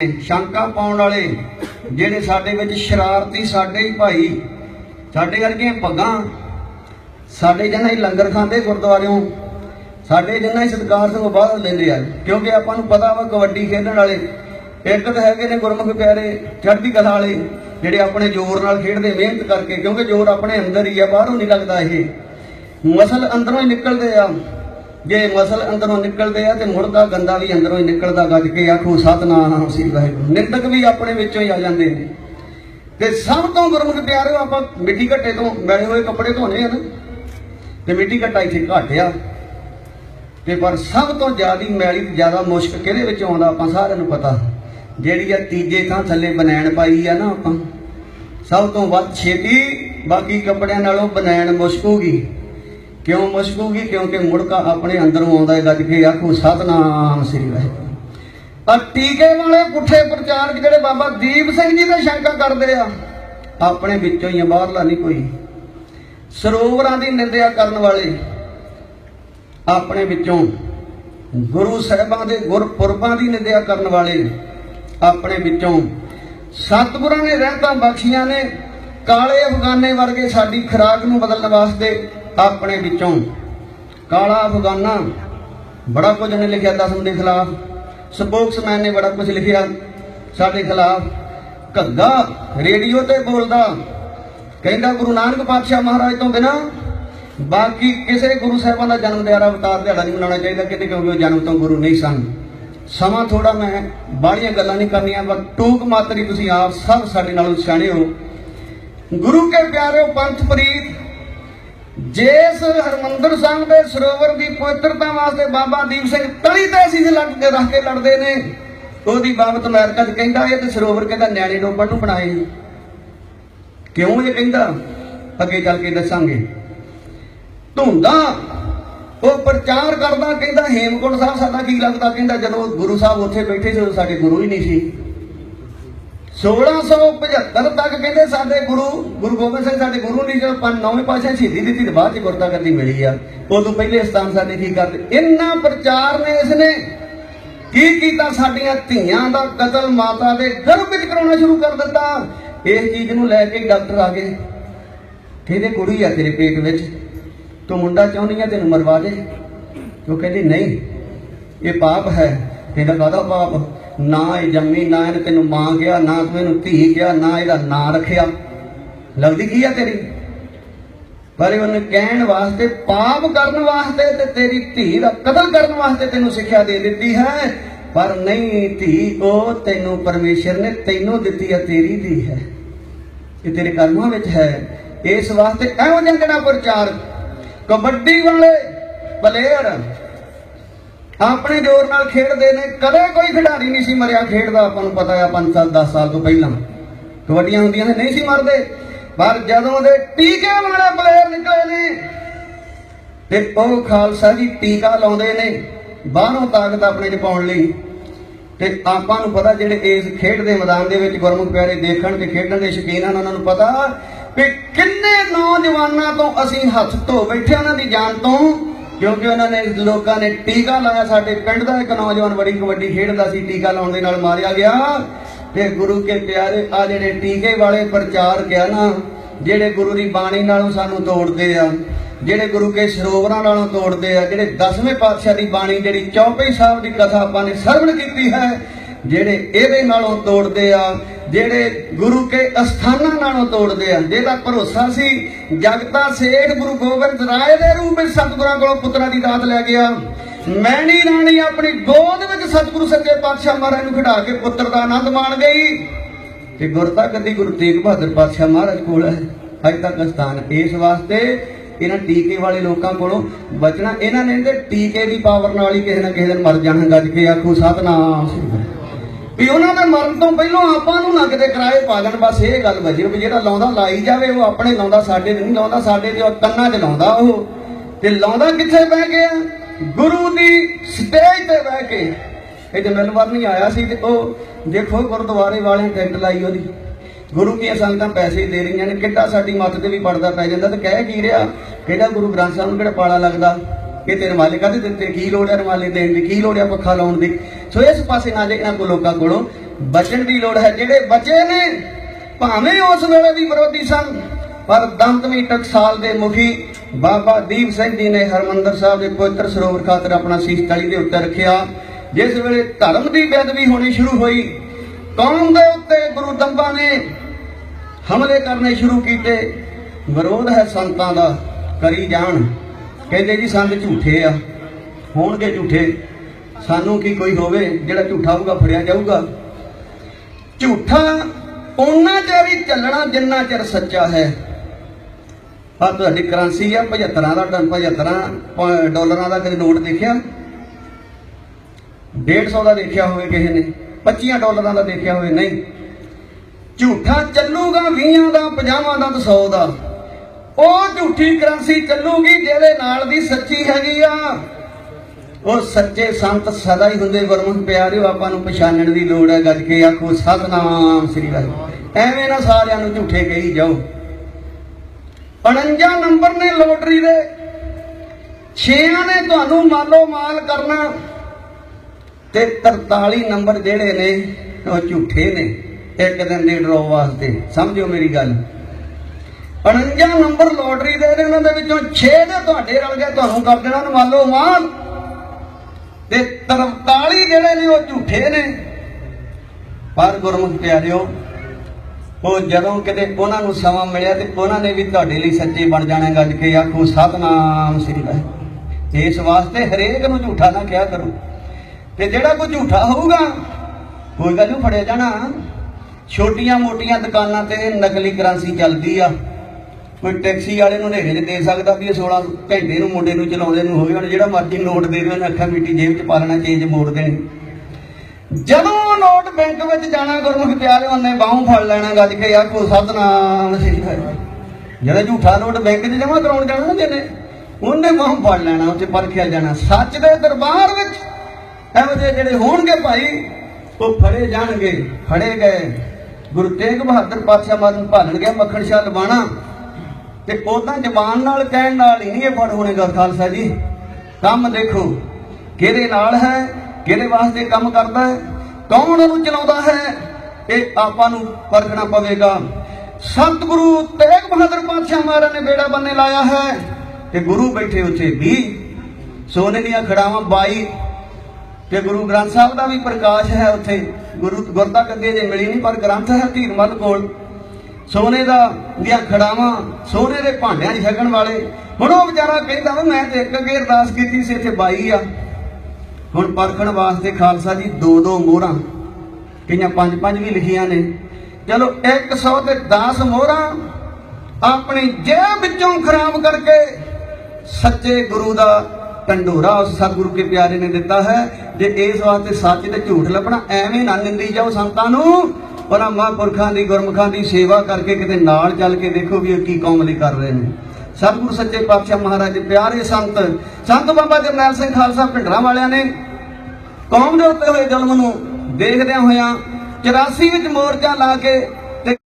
ਸ਼ੰਕਾ ਪਾਉਣ ਵਾਲੇ ਜਿਹੜੇ ਸਾਡੇ ਵਿੱਚ ਸ਼ਰਾਰਤੀ ਸਾਡੇ ਹੀ ਭਾਈ, ਸਾਡੇ ਵਰਗੀਆਂ ਪੱਗਾਂ, ਸਾਡੇ ਜਿੰਨਾ ਹੀ ਲੰਗਰ ਖਾਂਦੇ ਗੁਰਦੁਆਰਿਓਂ, ਸਾਡੇ ਜਿੰਨਾ ਹੀ ਸਤਿਕਾਰ ਸਿੰਘ ਬਾਹਰ ਲੈਂਦੇ ਆ, ਕਿਉਂਕਿ ਆਪਾਂ ਨੂੰ ਪਤਾ ਵਾ ਕਬੱਡੀ ਖੇਡਣ ਵਾਲੇ, ਇੱਕ ਤਾਂ ਹੈਗੇ ਨੇ ਗੁਰਮੁਖ ਪਿਆਰੇ ਚੜ੍ਹਦੀ ਕਲਾ ਵਾਲੇ, ਜਿਹੜੇ ਆਪਣੇ ਜ਼ੋਰ ਨਾਲ ਖੇਡਦੇ, ਮਿਹਨਤ ਕਰਕੇ, ਕਿਉਂਕਿ ਜ਼ੋਰ ਆਪਣੇ ਅੰਦਰ ਹੀ ਆ, ਬਾਹਰੋਂ ਨਹੀਂ ਲੱਗਦਾ ਇਹ। ਮਸਲ ਅੰਦਰੋਂ ਹੀ ਨਿਕਲਦੇ ਆ। ਜੇ ਮਸਲ ਅੰਦਰੋਂ ਨਿਕਲਦੇ ਆ ਤੇ ਮੁੜਦਾ ਗੰਦਾ ਵੀ ਅੰਦਰੋਂ ਹੀ ਨਿਕਲਦਾ ਗੱਜ ਕੇ ਆਖੋ, ਸਤਨਾਮ ਸ੍ਰੀ ਵਾਹਿਗੁਰੂ। ਨਿੰਦਕ ਵੀ ਆਪਣੇ ਵਿੱਚੋਂ ਹੀ ਆ ਜਾਂਦੇ ਨੇ। ਤੇ ਸਭ ਤੋਂ ਗੁਰਮੁਖ ਪਿਆਰਿਓ ਆਪਾਂ ਮਿੱਟੀ ਘੱਟੇ ਤੋਂ ਮੈਲੇ ਹੋਏ ਕੱਪੜੇ ਧੋਨੇ ਆ ਨਾ। ਤੇ ਮਿੱਟੀ ਘੱਟਾ ਇੱਥੇ ਘਾਟਿਆ ਤੇ ਪਰ ਸਭ ਤੋਂ ਜ਼ਿਆਦੀ ਮੈਲੀ ਤੇ ਜ਼ਿਆਦਾ ਮੁਸ਼ਕ ਕਿਹਦੇ ਵਿੱਚ ਆਉਂਦਾ, ਆਪਾਂ ਸਾਰਿਆਂ ਨੂੰ ਪਤਾ। ਜਿਹੜੀ ਆ ਤੀਜੇ ਥਾਂ ਥੱਲੇ ਬਨੈਣ ਪਾਈ ਆ ਨਾ ਆਪਾਂ। ਸਭ ਤੋਂ ਵੱਧ ਛੇਤੀ ਬਾਕੀ ਕੱਪੜਿਆਂ ਨਾਲੋਂ ਬਨੈਣ ਮੁਸ਼ਕੂਗੀ ਕਿਉਂ ਮੁਸ਼ਕੂਗੀ? ਕਿਉਂਕਿ ਮੁੜਕਾ ਆਪਣੇ ਅੰਦਰੋਂ ਆਉਂਦਾ ਹੈ, ਗੱਜ ਕੇ ਆਖੋ, ਸਤਨਾਮ ਸ੍ਰੀ ਵਾਹਿਗੁਰੂ। ਆ ਟੀਕੇ ਵਾਲੇ ਪੁੱਠੇ ਪ੍ਰਚਾਰਕ ਜਿਹੜੇ ਬਾਬਾ ਦੀਪ ਸਿੰਘ ਜੀ ਤੇ ਸ਼ੰਕਾ ਕਰਦੇ ਆ, ਆਪਣੇ ਵਿੱਚੋਂ ਹੀ ਬਾਹਰਲਾ ਨਹੀਂ ਕੋਈ। ਸਰੋਵਰਾਂ ਦੀ ਨਿੰਦਿਆ ਕਰਨ ਵਾਲੇ, ਆਪਣੇ ਵਿੱਚੋਂ ਗੁਰੂ ਸਾਹਿਬਾਂ ਦੇ ਗੁਰਪੁਰਬਾਂ ਦੀ ਨਿੰਦਿਆ ਕਰਨ ਵਾਲੇ, ਆਪਣੇ ਵਿੱਚੋਂ ਸਤਿਗੁਰਾਂ ਨੇ ਰਹਿਤਾਂ ਬਖਸ਼ੀਆਂ ਨੇ, ਕਾਲੇ ਅਫਗਾਨੇ ਵਰਗੇ ਸਾਡੀ ਖੁਰਾਕ ਨੂੰ ਬਦਲਣ ਵਾਸਤੇ ਆਪਣੇ ਵਿੱਚੋਂ ਕਾਲਾ ਅਫਗਾਨਾ ਬੜਾ ਕੁਝ ਨੇ ਲਿਖਿਆ ਦਸਮ ਦੇ ਖਿਲਾਫ। ਸਪੋਕਸਮੈਨ ਨੇ ਬੜਾ ਕੁਝ ਲਿਖਿਆ ਸਾਡੇ ਖਿਲਾਫ। ਘੱਗਾ ਰੇਡੀਓ ਤੇ ਬੋਲਦਾ, ਕਹਿੰਦਾ ਗੁਰੂ ਨਾਨਕ ਪਾਤਸ਼ਾਹ ਮਹਾਰਾਜ ਤੋਂ ਬਿਨਾ ਬਾਕੀ ਕਿਸੇ ਗੁਰੂ ਸਾਹਿਬਾਂ ਦਾ ਜਨਮ ਦਿਹਾੜਾ ਅਵਤਾਰ ਦਿਹਾੜਾ ਨਹੀਂ ਮਨਾਉਣਾ ਚਾਹੀਦਾ, ਕਿਤੇ ਕਿਉਂਕਿ ਉਹ ਜਨਮ ਤੋਂ ਗੁਰੂ ਨਹੀਂ ਸਨ। ਸਮਾਂ ਥੋੜਾ ਮੈਂ ਬਾਹਲੀਆਂ ਗੱਲਾਂ ਨਹੀਂ ਕਰਨੀਆਂ, ਬਸ ਟੂਕ ਮਾਤਰੀ ਤੁਸੀਂ ਆਪ ਸਭ ਸਾਡੇ ਨਾਲੋਂ ਸਿਆਣੇ ਹੋ। ਗੁਰੂ ਕੇ ਪਿਆਰਿਓ ਪੰਥ ਪ੍ਰੀਤ ਜਿਸ ਹਰਮੰਦਰ ਸਾਹਿਬ ਦੇ ਸਰੋਵਰ ਦੀ ਪਵਿੱਤਰਤਾ ਵਾਸਤੇ ਬਾਬਾ ਦੀਪ ਸਿੰਘ ਤਲੀ ਤੇ ਅਸੀਂ ਜੇ ਲੜ ਕੇ ਰੱਖ ਕੇ ਲੜਦੇ ਨੇ, ਉਹਦੀ ਬਾਬਤ ਅਮਰੀਕਾ 'ਚ ਕਹਿੰਦਾ ਇਹ ਤੇ ਸਰੋਵਰ ਕਹਿੰਦਾ ਨਿਆਣੇ ਡੋਬਣ ਨੂੰ ਬਣਾਏ ਕਿਉਂ ਇਹ ਕਹਿੰਦਾ? ਅੱਗੇ ਚੱਲ ਕੇ ਦੱਸਾਂਗੇ। ਧੁੰਦਾ, ਉਹ ਪ੍ਰਚਾਰ ਕਰਦਾ, ਕਹਿੰਦਾ ਹੇਮਕੁੰਟ ਸਾਹਿਬ ਸਾਡਾ ਕੀ ਲੱਗਦਾ? ਕਹਿੰਦਾ ਜਦੋਂ ਗੁਰੂ ਸਾਹਿਬ ਉੱਥੇ ਬੈਠੇ ਸੀ, ਉਦੋਂ ਸਾਡੇ ਗੁਰੂ ਹੀ ਨਹੀਂ ਸੀ। 1675 ਤੱਕ ਕਹਿੰਦੇ ਸਾਡੇ ਗੁਰੂ ਗੁਰੂ ਗੋਬਿੰਦ ਸਿੰਘ ਸਾਡੇ ਗੁਰੂ ਨੇ ਜਦੋਂ ਪੰਜ, ਨੌਵੇਂ ਪਾਤਸ਼ਾਹ ਸ਼ਹੀਦੀ ਦਿੱਤੀ ਤੇ ਬਾਅਦ ਚ ਗੁਰਤਾ ਗੱਦੀ ਮਿਲੀ ਆ। ਉਦੋਂ ਪਹਿਲੇ ਸਥਾਨ ਸਾਡੇ ਕੀ ਕਰਦੇ। ਇੰਨਾ ਪ੍ਰਚਾਰ ਨੇ ਇਸਨੇ ਕੀ ਕੀਤਾ ਸਾਡੀਆਂ ਧੀਆਂ ਦਾ ਕਤਲ, ਮਾਤਾ ਦੇ ਗਰਭ ਵਿੱਚ ਕਰਾਉਣਾ ਸ਼ੁਰੂ ਕਰ ਦਿੱਤਾ। ਇਸ ਚੀਜ਼ ਨੂੰ ਲੈ ਕੇ ਡਾਕਟਰ ਆ ਗਏ। ਕਹਿੰਦੇ, ਕੁੜੀ ਆ ਤੇਰੇ ਪੇਟ ਵਿੱਚ। ਤੂੰ ਮੁੰਡਾ ਚਾਹੁੰਦੀ ਆ, ਤੈਨੂੰ ਮਰਵਾ ਦੇ। ਉਹ ਕਹਿੰਦੀ, ਨਹੀਂ, ਇਹ ਪਾਪ ਹੈ। ਕਹਿੰਦਾ ਕਾਹਦਾ ਪਾਪ? ਨਾ ਇਹ ਜੰਮੀ, ਨਾ ਇਹਨੇ ਤੈਨੂੰ ਮਾਂ ਗਿਆ ਨਾ ਤੂੰ ਇਹਨੂੰ ਧੀ ਗਿਆ ਨਾ ਇਹਦਾ ਨਾਂ ਰੱਖਿਆ। ਲੱਗਦੀ ਕੀ ਆ ਤੇਰੀ? ਪਰ ਉਹਨੇ ਕਹਿਣ ਵਾਸਤੇ, ਪਾਪ ਕਰਨ ਵਾਸਤੇ ਤੇ ਤੇਰੀ ਧੀ ਦਾ ਕਤਲ ਕਰਨ ਵਾਸਤੇ ਤੈਨੂੰ ਸਿੱਖਿਆ ਦੇ ਦਿੱਤੀ ਹੈ। ਪਰ ਨਹੀਂ, ਧੀ, ਉਹ ਤੈਨੂੰ ਪਰਮੇਸ਼ਰ ਨੇ ਤੈਨੂੰ ਦਿੱਤੀ ਹੈ ਤੇਰੀ ਧੀ ਹੈ। ਇਹ ਤੇਰੇ ਕਰਮਾਂ ਵਿੱਚ ਹੈ। ਇਸ ਵਾਸਤੇ ਇਹੋ ਜਿਹਾ ਜਿਹੜਾ ਪ੍ਰਚਾਰ? ਕਬੱਡੀ ਵਾਲੇ ਪਲੇਅਰ ਆਪਣੇ ਜ਼ੋਰ ਨਾਲ ਖੇਡਦੇ ਨੇ, ਕਦੇ ਕੋਈ ਖਿਡਾਰੀ ਨਹੀਂ ਸੀ ਮਰਿਆ। ਖੇਡਦਾ ਆਪਾਂ ਨੂੰ ਪਤਾ ਆ 5 ਸਾਲ 10 ਸਾਲ ਤੋਂ ਪਹਿਲਾਂ। ਕਬੱਡੀਆਂ ਹੁੰਦੀਆਂ ਨੇ, ਨਹੀਂ ਸੀ ਮਰਦੇ। ਪਰ ਜਦੋਂ ਦੇ ਟੀਕੇ ਵਾਲੇ ਪਲੇਅਰ ਨਿਕਲੇ ਨੇ, ਤੇ ਉਹ ਖਾਲਸਾ ਜੀ ਟੀਕਾ ਲਾਉਂਦੇ ਨੇ, ਬਾਹਰੋਂ ਤਾਕਤ ਆਪਣੇ ਚ ਪਾਉਣ ਲਈ। ਤੇ ਆਪਾਂ ਨੂੰ ਪਤਾ ਜਿਹੜੇ ਇਸ ਖੇਡ ਦੇ ਮੈਦਾਨ ਦੇ ਵਿੱਚ ਗੁਰਮੁਖ ਪਿਆਰੇ ਦੇਖਣ ਤੇ ਖੇਡਣ ਦੇ ਸ਼ੌਕੀਨ ਹਨ, ਉਹਨਾਂ ਨੂੰ ਪਤਾ ਕਿ ਕਿੰਨੇ ਨੌਜਵਾਨਾਂ ਤੋਂ ਅਸੀਂ ਹੱਥ ਧੋ ਬੈਠੇ ਉਹਨਾਂ ਦੀ ਜਾਨ ਤੋਂ ਕਿਉਂਕਿ ਉਹਨਾਂ ਨੇ ਲੋਕਾਂ ਨੇ ਟੀਕਾ ਲਾਇਆ। ਸਾਡੇ ਪਿੰਡ ਦਾ ਇੱਕ ਨੌਜਵਾਨ ਬੜੀ ਕਬੱਡੀ ਖੇਡਦਾ ਸੀ, ਟੀਕਾ ਲਾਉਣ ਦੇ ਨਾਲ ਮਾਰਿਆ ਗਿਆ। ਤੇ ਗੁਰੂ ਕੇ ਪਿਆਰੇ, ਆ ਜਿਹੜੇ ਟੀਕੇ ਵਾਲੇ ਪ੍ਰਚਾਰ ਕਿਹਾ ਨਾ, ਜਿਹੜੇ ਗੁਰੂ ਦੀ ਬਾਣੀ ਨਾਲੋਂ ਸਾਨੂੰ ਤੋੜਦੇ ਆ, ਜਿਹੜੇ ਗੁਰੂ ਕੇ ਸਰੋਵਰਾਂ ਨਾਲੋਂ ਤੋੜਦੇ ਆ, ਜਿਹੜੇ ਦਸਵੇਂ ਪਾਤਸ਼ਾਹ ਦੀ ਬਾਣੀ ਜਿਹੜੀ ਚੌਪਈ ਸਾਹਿਬ ਦੀ ਕਥਾ ਆਪਾਂ ਨੇ ਸਰਵਣ ਕੀਤੀ ਹੈ ਜਿਹੜੇ ਇਹਦੇ ਨਾਲੋਂ ਤੋੜਦੇ ਆ, ਜਿਹੜੇ ਗੁਰੂ ਕੇ ਅਸਥਾਨਾਂ ਨਾਲੋਂ ਤੋੜਦੇ ਆ, ਜਿਹਦਾ ਭਰੋਸਾ ਸੀ ਜਗਤਾ ਸੇਠ ਗੁਰੂ ਗੋਬਿੰਦ ਰਾਏ ਦੇ ਰੂਪ ਵਿੱਚ ਸਤਿਗੁਰਾਂ ਕੋਲੋਂ ਪੁੱਤਰਾਂ ਦੀ ਦਾਤ ਲੈ ਗਿਆ। ਮੈਣੀ ਰਾਣੀ ਆਪਣੀ ਗੋਦ ਵਿੱਚ ਸਤਿਗੁਰੂ ਸੱਚੇ ਪਾਤਸ਼ਾਹ ਮਹਾਰਾਜ ਨੂੰ ਖਿਡਾ ਕੇ ਪੁੱਤਰ ਦਾ ਆਨੰਦ ਮਾਣ ਗਈ। ਤੇ ਗੁਰਤਾ ਗੱਦੀ ਗੁਰੂ ਤੇਗ ਬਹਾਦਰ ਪਾਤਸ਼ਾਹ ਮਹਾਰਾਜ ਕੋਲ ਹੈ। ਅੱਜ ਤੱਕ ਸਥਾਨ ਇਸ ਵਾਸਤੇ ਇਹਨਾਂ ਟੀਕੇ ਵਾਲੇ ਲੋਕਾਂ ਕੋਲੋਂ ਬਚਣਾ, ਇਹਨਾਂ ਨੇ ਤੇ ਟੀਕੇ ਦੀ ਪਾਵਰ ਨਾਲ ਹੀ ਕਿਸੇ ਨਾ ਕਿਸੇ ਦਿਨ ਮਰ ਜਾਣਾ, ਗੱਜ ਕੇ ਆਖੋ, ਸਤਨਾਮ। ਵੀ ਉਹਨਾਂ ਦੇ ਮਰਨ ਤੋਂ ਪਹਿਲਾਂ ਆਪਾਂ ਨੂੰ ਨਾ ਕਿਤੇ ਕਿਰਾਏ ਪਾ ਦੇਣ। ਬਸ ਇਹ ਗੱਲ ਵਜੀ ਵੀ ਜਿਹੜਾ ਲਾਉਂਦਾ, ਲਾਈ ਜਾਵੇ, ਉਹ ਆਪਣੇ ਲਾਉਂਦਾ, ਸਾਡੇ ਨਹੀਂ ਲਾਉਂਦਾ, ਸਾਡੇ ਤੇ ਉਹ ਕੰਨਾਂ 'ਚ ਲਾਉਂਦਾ ਉਹ। ਤੇ ਲਾਉਂਦਾ ਕਿੱਥੇ ਬਹਿ ਗਿਆ? ਗੁਰੂ ਦੀ ਸਟੇਜ ਤੇ ਬਹਿ ਕੇ। ਇਹ ਤੇ ਮਿਲਵਰ ਨਹੀਂ ਆਇਆ ਸੀ ਤੇ ਉਹ ਦੇਖੋ ਗੁਰਦੁਆਰੇ ਵਾਲਿਆਂ ਟੈਂਟ ਲਾਈ ਉਹਦੀ। ਗੁਰੂ ਦੀਆਂ ਸੰਗਤਾਂ ਪੈਸੇ ਦੇ ਰਹੀਆਂ ਨੇ, ਕਿੱਡਾ ਸਾਡੀ ਮੱਤ ਤੇ ਵੀ ਪੜਦਾ ਪੈ ਜਾਂਦਾ ਤੇ ਕਹਿ ਕੀ ਰਿਹਾ? ਕਿਹੜਾ ਗੁਰੂ ਗ੍ਰੰਥ ਸਾਹਿਬ ਨੂੰ ਕਿਹੜਾ ਪਾਲਾ ਲੱਗਦਾ? ਇਹ ਤੇਰੇ ਮਾਲਿਕਾ ਦੇ ਦਿੱਤੇ ਕੀ ਲੋੜ ਹੈ ਰਮਾਲੇ ਦੇਣ ਦੀ ਕੀ ਲੋੜ ਹੈ ਪੱਖਾ ਲਾਉਣ ਦੀ। ਸੋ ਇਸ ਪਾਸੇ ਨਾ ਜੇ ਇਹਨਾਂ ਕੋ ਲੋਕਾਂ ਕੋਲੋਂ, ਬਚਣ ਦੀ ਲੋੜ ਹੈ, ਜਿਹੜੇ ਬਚੇ ਨੇ, ਭਾਵੇਂ ਉਸ ਵੇਲੇ ਵੀ ਵਿਰੋਧੀ ਸਨ, ਪਰ ਦੰਤਵੀ ਟਕਸਾਲ ਦੇ ਮੁਖੀ ਬਾਬਾ ਦੀਪ ਸਿੰਘ ਜੀ ਨੇ ਹਰਮੰਦਰ ਸਾਹਿਬ ਦੇ ਪਵਿੱਤਰ ਸਰੋਵਰ ਖਾਤਰ ਆਪਣਾ ਸੀਸ ਤਲੀ ਦੇ ਉੱਤੇ ਰੱਖਿਆ। ਜਿਸ ਵੇਲੇ ਧਰਮ ਦੀ ਬੇਅਦਬੀ ਹੋਣੀ ਸ਼ੁਰੂ ਹੋਈ, ਕੌਮ ਦੇ ਉੱਤੇ ਗੁਰੂ ਦੰਬਾ ਨੇ ਹਮਲੇ ਕਰਨੇ ਸ਼ੁਰੂ ਕੀਤੇ। ਵਿਰੋਧ ਹੈ ਸੰਤਾਂ ਦਾ, ਕਰੀ ਜਾਣ। ਕਹਿੰਦੇ ਜੀ ਸੰਤ ਝੂਠੇ ਆ। ਹੋਣਗੇ ਝੂਠੇ। ਸਾਨੂੰ ਕੀ ਕੋਈ ਹੋਵੇ, ਜਿਹੜਾ ਝੂਠਾ ਹੋਊਗਾ, ਫੜਿਆ ਜਾਊਗਾ। ਝੂਠਾ ਉਹਨਾਂ ਚਿਰ ਹੀ ਚੱਲਣਾ ਜਿੰਨਾ ਚਿਰ ਸੱਚਾ ਹੈ। ਆ ਤੁਹਾਡੀ ਕਰੰਸੀ ਆ 75 ਦਾ ਟਨ 75 ਡਾਲਰਾਂ ਦਾ ਕਦੇ ਨੋਟ ਦੇਖਿਆ? 150 ਦਾ ਦੇਖਿਆ ਹੋਵੇ ਕਿਸੇ ਨੇ 25 ਡਾਲਰਾਂ ਦਾ ਦੇਖਿਆ ਹੋਵੇ, ਨਹੀਂ। ਝੂਠਾ ਚੱਲੂਗਾ 20 ਦਾ 50 ਦਾ ਤੇ 100 ਦਾ। ਉਹ ਝੂਠੀ ਕਰੰਸੀ ਚੱਲੂਗੀ ਜਿਹਦੇ ਨਾਲ ਦੀ ਸੱਚੀ ਹੈਗੀ ਆ। ਉਹ ਸੱਚੇ ਸੰਤ ਸਦਾ ਹੀ ਹੁੰਦੇ ਗੁਰਮੁਖ ਪਿਆਰਿਓ, ਆਪਾਂ ਨੂੰ ਪਛਾਣਨ ਦੀ ਲੋੜ ਹੈ ਗੱਜ ਕੇ ਆਖੋ, ਸਤਨਾਮ ਸ੍ਰੀ ਵਾਹਿਗੁਰੂ। ਐਵੇਂ ਨਾ ਸਾਰਿਆਂ ਨੂੰ ਝੂਠੇ ਕਹੀ ਜਾਓ। 49 ਨੰਬਰ ਨੇ ਲੋਟਰੀ ਦੇ। 6 ਨੇ ਤੁਹਾਨੂੰ ਮਾਲੋ ਮਾਲ ਕਰਨਾ। ਤੇ 43 ਨੰਬਰ ਜਿਹੜੇ ਨੇ, ਉਹ ਝੂਠੇ ਨੇ। ਇੱਕ ਦਿਨ ਦੇ ਡਰਾਅ ਵਾਸਤੇ। ਸਮਝੋ ਮੇਰੀ ਗੱਲ। 49 ਨੰਬਰ ਲੋਟਰੀ ਦੇ ਨੇ ਉਹਨਾਂ ਦੇ ਵਿੱਚੋਂ 6 ਦੇ ਤੁਹਾਡੇ ਰਲ ਗਏ, ਤੁਹਾਨੂੰ ਕਰ ਦੇਣਾ, ਨੂੰ ਲਓ ਮਾਨ ਤੇ 43 ਜਿਹੜੇ ਨੇ, ਉਹ ਝੂਠੇ ਨੇ। ਪਰ ਗੁਰਮੁਖ ਪਿਆਰਿਓ, ਉਹ ਜਦੋਂ ਕਿਤੇ ਉਹਨਾਂ ਨੂੰ ਸਮਾਂ ਮਿਲਿਆ ਤੇ ਉਹਨਾਂ ਨੇ ਵੀ ਤੁਹਾਡੇ ਲਈ ਸੱਚੇ ਬਣ ਜਾਣਾ ਗੱਜ ਕੇ ਆਖੋ, ਸਤਨਾਮ ਸ੍ਰੀ ਵਾਹਿਗੁਰੂ। ਇਸ ਵਾਸਤੇ ਹਰੇਕ ਨੂੰ ਝੂਠਾ ਨਾ ਕਿਹਾ ਕਰੋ। ਤੇ ਜਿਹੜਾ ਕੋਈ ਝੂਠਾ ਹੋਊਗਾ, ਕੋਈ ਗੱਲ ਨੂੰ ਫੜਿਆ ਜਾਣਾ। ਛੋਟੀਆਂ ਮੋਟੀਆਂ ਦੁਕਾਨਾਂ ਤੇ ਨਕਲੀ ਕਰੰਸੀ ਚੱਲਦੀ ਆ। ਕੋਈ ਟੈਕਸੀ ਵਾਲੇ ਨੂੰ ਨੇਰੇ 'ਚ ਦੇ ਸਕਦਾ ਵੀ ਇਹ 16 ਘੰਟੇ ਨੂੰ ਮੁੰਡੇ ਨੂੰ ਚਲਾਉਂਦੇ ਨੂੰ ਹੋਵੇ, ਹੁਣ ਜਿਹੜਾ ਮਰਜ਼ੀ ਨੋਟ ਦੇ ਦੇ ਅੱਖਾਂ ਮੀਟੀ ਜੇਬ 'ਚ ਪਾ ਲੈਣਾ ਚੇਂਜ ਮੋੜ ਦੇਣ। ਜਦੋਂ ਨੋਟ ਬੈਂਕ ਵਿੱਚ ਜਾਣਾ, ਗੁਰਮੁਖ ਪਿਆਰੇ ਉਹਨੇ ਬਾਹੋਂ ਫੜ ਲੈਣਾ ਗੱਜ ਕੇ ਆਖੋ ਸਤਨਾਮ ਸ੍ਰੀ ਵਾਹਿਗੁਰੂ ਜਿਹੜਾ ਝੂਠਾ ਨੋਟ ਬੈਂਕ 'ਚ ਜਮਾ ਕਰਾਉਣ ਜਾਣਾ ਨਾ ਜਿਹਨੇ ਉਹਨੇ ਬਾਹੋਂ ਫੜ ਲੈਣਾ, ਉੱਥੇ ਪਰਖਿਆ ਜਾਣਾ। ਸੱਚ ਦੇ ਦਰਬਾਰ ਵਿੱਚ ਇਹੋ ਜਿਹੇ ਜਿਹੜੇ ਹੋਣਗੇ ਭਾਈ, ਉਹ ਫੜੇ ਜਾਣਗੇ, ਫੜੇ ਗਏ। ਗੁਰੂ ਤੇਗ ਬਹਾਦਰ ਪਾਤਸ਼ਾਹ ਮਾਰਨ ਭਾਲਣ ਗਿਆ ਮੱਖਣ ਸ਼ਾਹ ਲਵਾਣਾ। ਤੇ ਉਦਾਂ ਜ਼ਬਾਨ ਨਾਲ ਕਹਿਣ ਨਾਲ ਹੀ ਨਹੀਂ ਇਹ ਫੜ ਹੋਣੇਗਾ, ਖਾਲਸਾ ਜੀ। ਕੰਮ ਦੇਖੋ, ਕਿਹਦੇ ਨਾਲ ਹੈ, ਕਿਹਦੇ ਵਾਸਤੇ ਕੰਮ ਕਰਦਾ ਹੈ, ਕੌਣ ਉਹਨੂੰ ਚਲਾਉਂਦਾ ਹੈ, ਇਹ ਆਪਾਂ ਨੂੰ ਪਰਖਣਾ ਪਵੇਗਾ। ਸਤਿਗੁਰੂ ਤੇਗ ਬਹਾਦਰ ਪਾਤਸ਼ਾਹ ਮਹਾਰਾਜ ਨੇ ਬੇੜਾ ਬੰਨੇ ਲਾਇਆ ਹੈ ਤੇ ਗੁਰੂ ਬੈਠੇ ਉੱਥੇ 20 ਸੋਨੇ ਦੀਆਂ ਖੜਾਵਾਂ 22 ਤੇ ਗੁਰੂ ਗ੍ਰੰਥ ਸਾਹਿਬ ਦਾ ਵੀ ਪ੍ਰਕਾਸ਼ ਹੈ ਉੱਥੇ। ਗੁਰੂ ਗੁਰਦਾ ਕੰਗੇ ਜੇ ਮਿਲੀ ਨਹੀਂ, ਪਰ ਗ੍ਰੰਥ ਹੈ ਧੀਰਮਲ ਕੋਲ। ਸੋਨੇ ਦਾ ਦੀਆਂ ਖੜਾਵਾਂ, ਸੋਨੇ ਦੇ ਭਾਂਡਿਆਂ 'ਚ ਛਕਣ ਵਾਲੇ। ਹੁਣ ਉਹ ਵਿਚਾਰਾ ਕਹਿੰਦਾ ਵਾ, ਮੈਂ ਤੇ ਇੱਕ ਅੱਗੇ ਅਰਦਾਸ ਕੀਤੀ ਸੀ, ਇੱਥੇ 22 ਆ। ਹੁਣ ਪਰਖਣ ਵਾਸਤੇ ਖਾਲਸਾ ਜੀ, ਦੋ ਦੋ ਮੋਹਰਾਂ। ਕਈਆਂ ਪੰਜ ਪੰਜ ਵੀ ਲਿਖੀਆਂ ਨੇ। ਚਲੋ 100 ਤੇ 10 ਮੋਹਰਾਂ ਆਪਣੀ ਜੇਬ ਵਿੱਚੋਂ ਖਰਾਬ ਕਰਕੇ ਸੱਚੇ ਗੁਰੂ ਦਾ ਟੰਡੋਰਾ ਸਤਿਗੁਰੂ ਕੇ ਪਿਆਰੇ ਨੇ ਦਿੱਤਾ ਹੈ। ਜੇ ਇਸ ਵਾਸਤੇ ਸੱਚ ਤੇ ਝੂਠ ਲੱਭਣਾ ਐਵੇਂ ਨਾ ਨਿੰਦੀ ਜਾਓ ਸੰਤਾਂ ਨੂੰ। ਉਹਨਾਂ ਮਹਾਂਪੁਰਖਾਂ ਦੀ, ਗੁਰਮੁਖਾਂ ਦੀ ਸੇਵਾ ਕਰਕੇ ਕਿਤੇ ਨਾਲ ਚੱਲ ਕੇ ਦੇਖੋ ਵੀ ਇਹ ਕੀ ਕੌਮ ਲਈ ਕਰ ਰਹੇ ਨੇ। ਸਤਿਗੁਰੂ ਸੱਚੇ ਪਾਤਸ਼ਾਹ ਮਹਾਰਾਜ, ਪਿਆਰੇ ਸੰਤ ਸੰਤ ਬਾਬਾ ਜਰਨੈਲ ਸਿੰਘ ਖਾਲਸਾ ਭਿੰਡਰਾਂ ਵਾਲਿਆਂ ਨੇ ਕੌਮ ਦੇ ਉੱਤੇ ਹੋਏ ਜ਼ੁਲਮ ਨੂੰ ਦੇਖਦਿਆਂ ਹੋਇਆਂ 84 ਵਿੱਚ ਮੋਰਚਾ ਲਾ ਕੇ